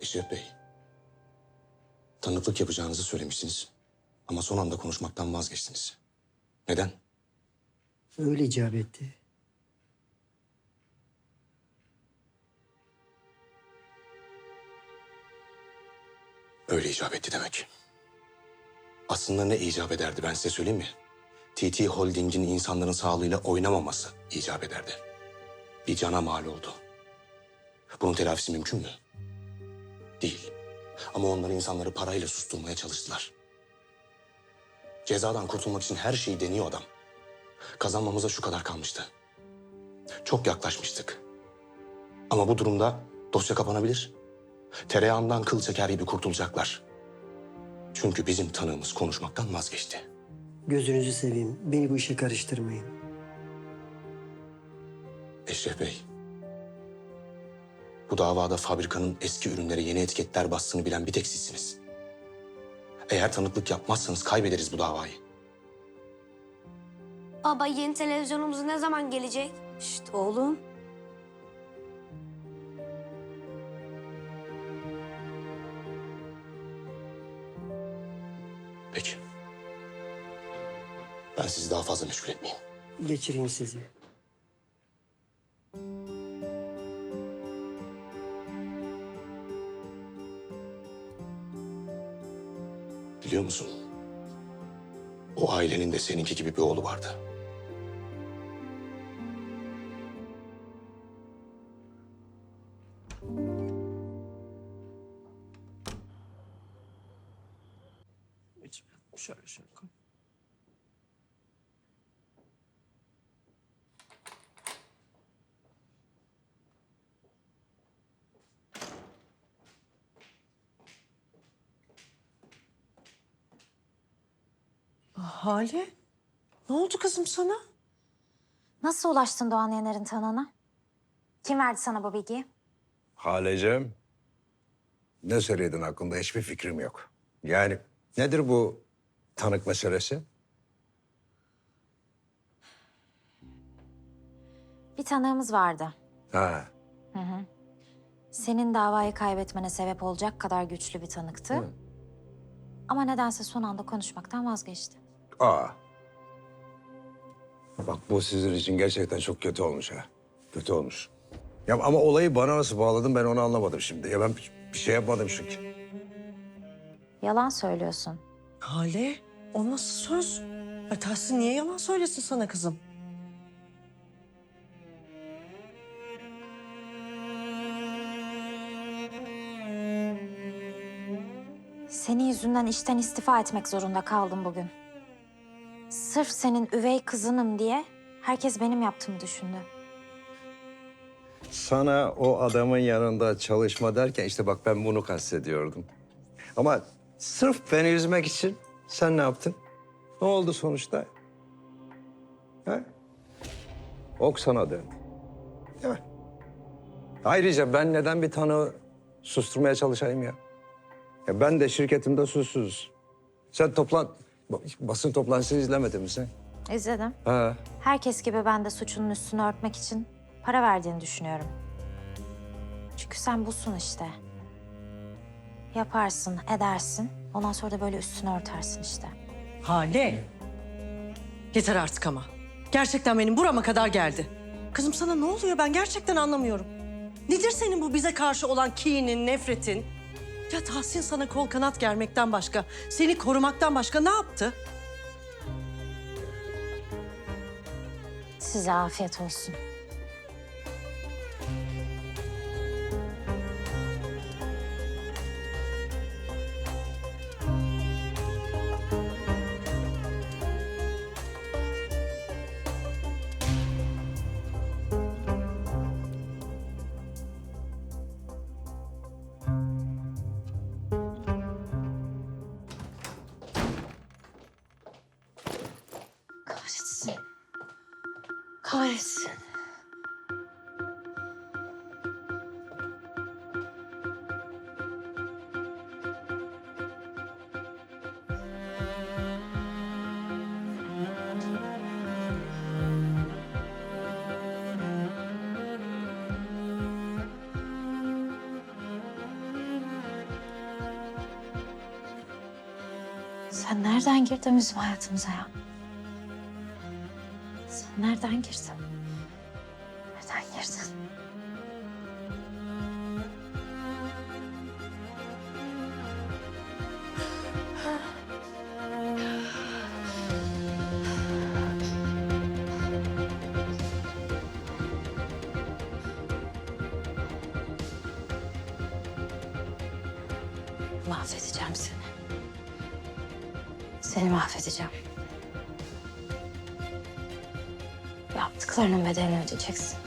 Eşref Bey, tanıklık yapacağınızı söylemiştiniz. Ama son anda konuşmaktan vazgeçtiniz. Neden? Öyle icap etti. Öyle icap etti demek. Aslında ne icap ederdi ben size söyleyeyim mi? TT Holding'in insanların sağlığıyla oynamaması icap ederdi. Bir cana mal oldu. Bunun telafisi mümkün mü? Değil. Ama onlar insanları parayla susturmaya çalıştılar. Cezadan kurtulmak için her şeyi deniyor adam. Kazanmamıza şu kadar kalmıştı. Çok yaklaşmıştık. Ama bu durumda dosya kapanabilir. Tereyağından kıl çeker gibi kurtulacaklar. Çünkü bizim tanığımız konuşmaktan vazgeçti. Gözünüzü seveyim. Beni bu işe karıştırmayın. Eşref Bey, bu davada fabrikanın eski ürünlere yeni etiketler bastığını bilen bir tek sizsiniz. Eğer tanıklık yapmazsanız kaybederiz bu davayı. Baba yeni televizyonumuz ne zaman gelecek? Şşt oğlum. Peki. Ben sizi daha fazla meşgul etmeyeyim. Geçireyim sizi. Biliyor musun? O ailenin de seninki gibi bir oğlu vardı. Şöyle şöyle koy. Hale, ne oldu kızım sana? Nasıl ulaştın Doğan Yener'in tanığına? Kim verdi sana bu bilgiyi? Halecem, ne söyledin hakkında hiçbir fikrim yok. Yani nedir bu tanık meselesi? Bir tanığımız vardı. Ha, Senin davayı kaybetmene sebep olacak kadar güçlü bir tanıktı. Ama nedense son anda konuşmaktan vazgeçti. Aa. Bak bu sizin için gerçekten çok kötü olmuş ha. Kötü olmuş. Ya ama olayı bana nasıl bağladın ben onu anlamadım şimdi. Ya ben bir şey yapmadım çünkü. Yalan söylüyorsun. Hale, o nasıl söz? Ay Tahsin niye yalan söylesin sana kızım? Senin yüzünden işten istifa etmek zorunda kaldım bugün. Sırf senin üvey kızınım diye herkes benim yaptığımı düşündü. Sana o adamın yanında çalışma derken işte bak ben bunu kastediyordum. Ama sırf beni üzmek için sen ne yaptın? Ne oldu sonuçta? Ha? Ok sana dön. Değil mi? Ayrıca ben neden bir tanığı susturmaya çalışayım ya? ya ben de şirketimde susuzuz. Sen toplan... Basın toplantısını izlemedin mi sen? İzledim. Ha. Herkes gibi ben de suçunun üstünü örtmek için para verdiğini düşünüyorum. Çünkü sen busun işte. Yaparsın, edersin. Ondan sonra da böyle üstünü örtersin işte. Hale. Yeter artık ama. Gerçekten benim burama kadar geldi. Kızım sana ne oluyor ben gerçekten anlamıyorum. Nedir senin bu bize karşı olan kinin, nefretin? Ya Tahsin sana kol kanat germekten başka, seni korumaktan başka ne yaptı? Size afiyet olsun. kahretsin. Sen nereden girdin bizim hayatımıza ya? Nereden girdin? Nereden girdin? Mahvedeceğim seni. Seni mahvedeceğim. Yaptıklarının bedelini ödeyeceksin.